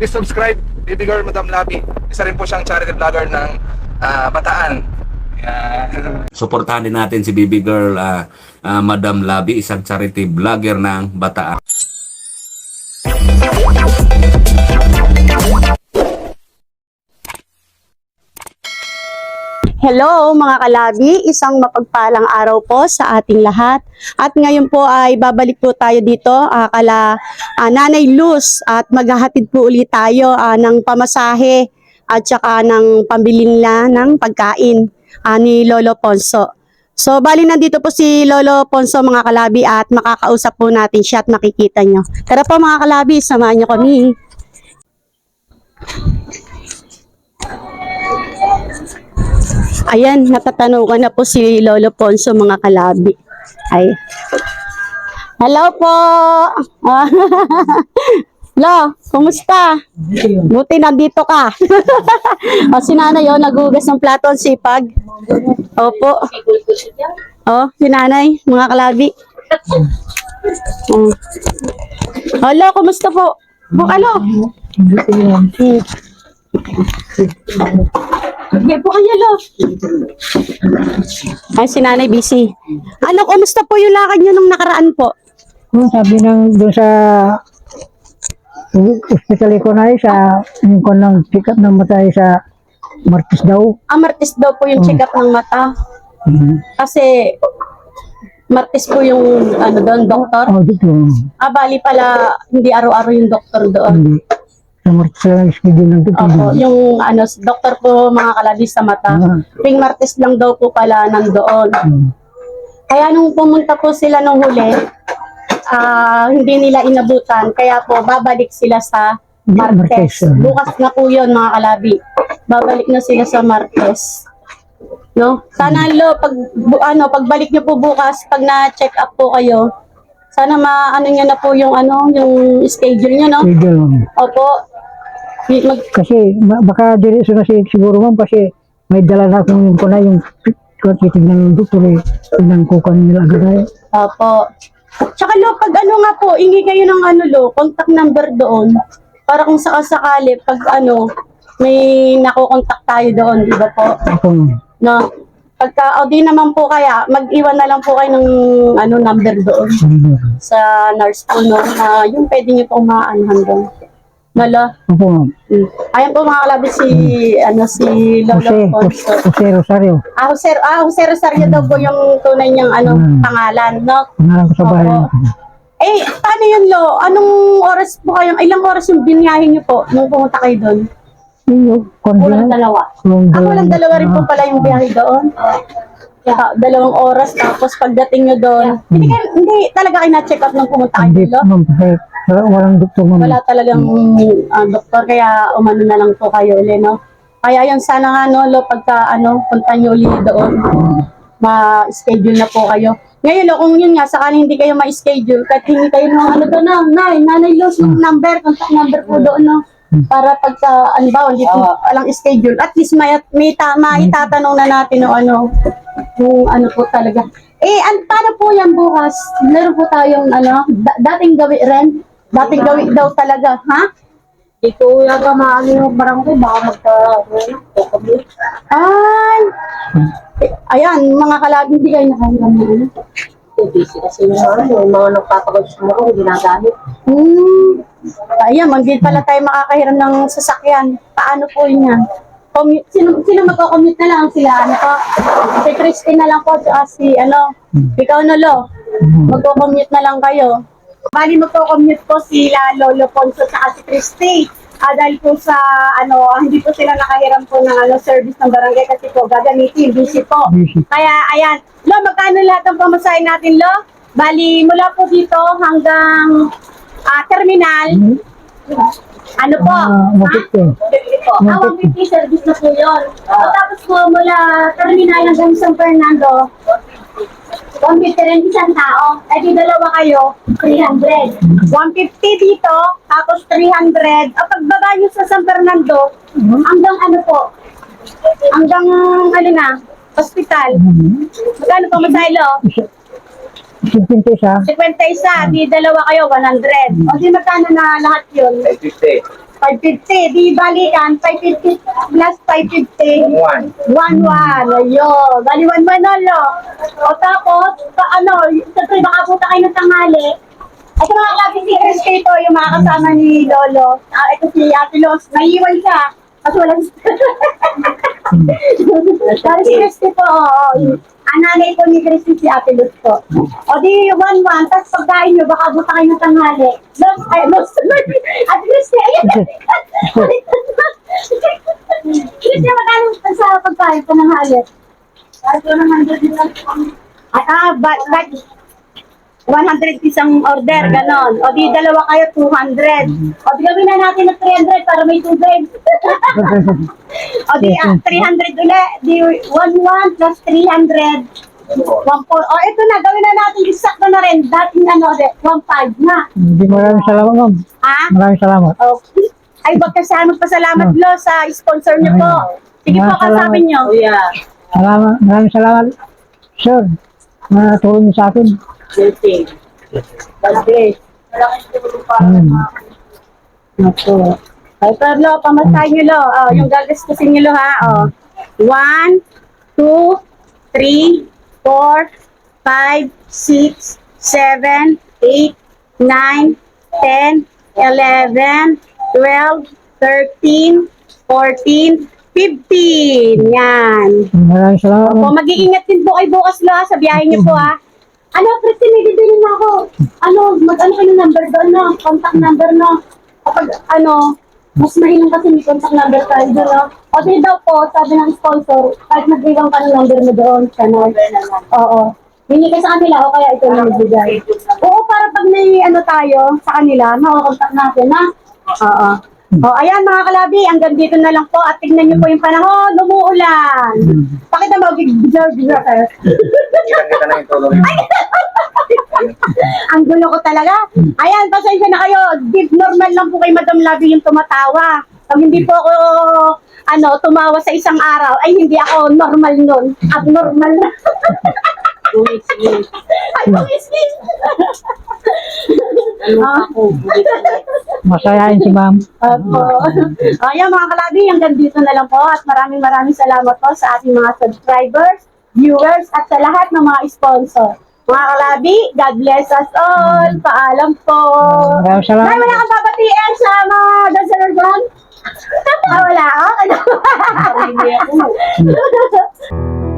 please subscribe. Baby Girl Madam Labi. Isa rin po siyang charity vlogger ng ah, Bataan. Yan. Suportahan din natin si Baby Girl ah, ah, Madam Labi, isang charity vlogger ng Bataan. Hello mga kalabi, isang mapagpalang araw po sa ating lahat. At ngayon po ay babalik po tayo dito ah, kala ah, Nanay Luz at maghahatid po ulit tayo ah, ng pamasahe at saka ng pambilin na ng pagkain ah, ni Lolo Ponso. So bali nandito po si Lolo Ponso mga kalabi at makakausap po natin siya at makikita nyo. Tara po mga kalabi, samahan nyo kami. Ayan, natatanungan na po si Lolo Ponso mga kalabi. Ay. Hello po! Ah, Lo, kumusta? Buti nandito ka. o si nanay, oh, nagugas ng plato ang sipag. Opo. Oh, si nanay, mga kalabi. Oh. Hello, kumusta po? Po, ano? Hmm. Sige po kayo, lo. Ay, si nanay busy. Ano, kumusta po yung lakad nyo nung nakaraan po? Oh, sabi ng doon sa hospital ko na sa yung ko ng pick up ng matay sa Martis daw. Ah, martis daw po yung check-up ng mata. Mhm. Kasi, martis po yung, ano doon, doktor. Oh, dito. Ah, bali pala, hindi araw-araw yung doktor doon. Hindi. Sa Martis sa schedule ng dito. Opo, yung, ano, doktor po, mga kalabis sa mata. Ah. Tuwing martis lang daw po pala nandoon. Hmm. Kaya nung pumunta po sila nung huli, ah, hindi nila inabutan. Kaya po, babalik sila sa Martes. Martes, ah. Bukas na po yun, mga kalabi. Babalik na sila sa Martes. No? Sana lo, pag, bu- ano, pagbalik niyo po bukas, pag na-check up po kayo, sana maano niyo na po yung ano, yung schedule niyo, no? Schedule. Opo. Kasi baka diretso na si, siguro ma'am kasi may dala na akong ko na yung kung titignan ng doktor eh. Tingnan ko kanila agad. Opo. Tsaka lo, pag ano nga po, ingi kayo ng ano lo, contact number doon. Para kung sakasakali, pag ano, may nakukontak tayo doon, di ba po? Ako, No? Pagka, o di naman po kaya, mag-iwan na lang po kayo ng ano, number doon ano, sa nurse po, no? Na yung pwede niyo pong maanohan doon. Nala. ako ma'am. Mm. Ayan po mga kalabi si, ano, si Lolo Jose, Ponso. Jose Rosario. Ah, Jose, ah, Jose Rosario daw po yung tunay niyang ano, Mm. pangalan, no? Pangalan ko sa bahay. Opo. Eh, paano yun, Lo? Anong oras po kayo, ilang oras yung biniyahin niyo po nung pumunta kayo doon? Yung Kulang kondihan. dalawa. Ah, walang dalawa rin po pala yung biyahe doon. Kaya, dalawang oras, tapos pagdating nyo doon, hindi, kayo, hindi talaga kayo na-check up nung pumunta kayo Hindi, Lo? ma'am, kasi wala- walang doktor, ma'am. Wala talagang ah, doktor, kaya umano na lang po kayo ulit, no? Kaya yun, sana nga, no, Lo, pagka, ano, punta nyo ulit doon, ma-schedule na po kayo. Ngayon, Lo, kung yun nga, sakali hindi kayo ma-schedule, kahit hindi kayo ng, ano to na, nay, nanay Lo, yung number, contact number po doon, no? Para pagka, ano ba, hindi po alang schedule, at least may, may tama, itatanong na natin, no, ano, kung ano po talaga. Eh, an, paano po yan bukas? Meron po tayong, ano, da- dating gawi rin? Dating gawi daw talaga, ha? Ito yata maano yung barangay, baka magka, ano. Ay! Ayan, mga kalabi, hindi kayo nakahiram na ano. Busy kasi yung ano, yung mga nagpapagod sa mga kung ginagamit. Hmm. Ayan, hindi pala tayo makakahiram ng sasakyan. Paano po yun yan? Commute, sino, sino magko-commute na lang sila? Ano po? Si Christine na lang po, si ano, ikaw na lo. Magko-commute na lang kayo. Bali magko-commute po sila Lolo Ponso at si Christy. Ah, dahil po sa ano, ah, hindi po sila nakahiram po ng ano, service ng barangay kasi po gagamitin, busy po. Busy. Kaya ayan, Lo, magkano lahat ng pamasahe natin, Lo? Bali, mula po dito hanggang ah, terminal. Ano po? Ah, mapit eh. po. Ah, 150 service na po yun. O, tapos po mula terminal hanggang San Fernando, 150 rin isang tao. Eh di dalawa kayo, 300. 150 dito, tapos 300. O pagbaba nyo sa San Fernando, hanggang ano po? Hanggang ano na, hospital. Magkano po masaylo? Sipinte sa 51, di dalawa kayo, 100. O di magkano na lahat yun? 50. 550. Di balikan, 550 plus 550. One. 1-1. Ayun. Bali 1-1 lolo. O tapos, pa, ano, siyempre baka puta kayo ng tanghali. Ito mga klase si Chris ito, yung mga kasama ni Lolo. Ah, ito si Ate Los. Naiiwan siya. Kasi walang... Dahil si Christy po, oo. Ang nanay po ni Christy si Ate Luz po. O di, one-one. Tapos pagkain nyo, baka buta kayo ng tanghali. Los, ay, Los, Ate Christy, ayun. Christy, magkano sa pagkain pa ng hali? Lang. Ah, but, but, 100 isang order, ganon. O di dalawa kayo, 200. O di gawin na natin ng 300 para may tubig. o di ah, 300 ulit. Di 11 plus 300. 1 O ito na, gawin na natin. Isakto na rin. Dating ano, 1.5 na. Hindi maraming salamat, ma'am. Ha? Maraming salamat. Okay. Ay, wag kasi magpasalamat lo sa sponsor niyo po. Sige po, Salamat. kasapin niyo. Kuya, Salamat, maraming salamat, sir. Na tulong niyo sa akin. Silting. Pag-grace. Hmm. Opo. Ay, pero lo, pamasahin niyo lo. Oh, yung gagastusin niyo lo ha. Oh. One, two, three, four, five, six, seven, eight, nine, ten, eleven, twelve, thirteen, fourteen, fifteen. Yan. Maraming salamat, O, ma'am. mag-iingat din po kayo bukas lo ha, sa biyahe niyo po ha. Ano, Christine, may bibili na ako. Ano, mag-ano kayo ng number doon, no? Contact number, no? Kapag, ano, mas mahilang kasi may contact number tayo doon, no? O, di daw po, sabi ng sponsor, kahit mag-iwan ka ng number mo doon, channel. Oo. Hindi ka sa kanila, o kaya ito na magbigay. Oo, para pag may ano tayo sa kanila, makakontak natin, ha? Oo. O, ayan mga kalabi, hanggang dito na lang po at tignan niyo po yung panahon, umuulan. Pakita mo, gig-gig-gig Kita-kita na yung tulong. Ang gulo ko talaga. Ayan, pasensya na kayo. Deep normal lang po kay Madam Labi yung tumatawa. Pag hindi po ako, ano, tumawa sa isang araw, ay hindi ako normal nun. Abnormal na. Gumising. Ay, kumiskis. Ano ako? Masayahin si ma'am. Opo. Ayan mga kalabi, hanggang dito na lang po at maraming maraming salamat po sa ating mga subscribers, viewers at sa lahat ng mga sponsor. Mga kalabi, God bless us all. Paalam po. Maraming salamat. Nay, wala kang babatiin sa mga dancer dyan? ah, wala. Sarili ako.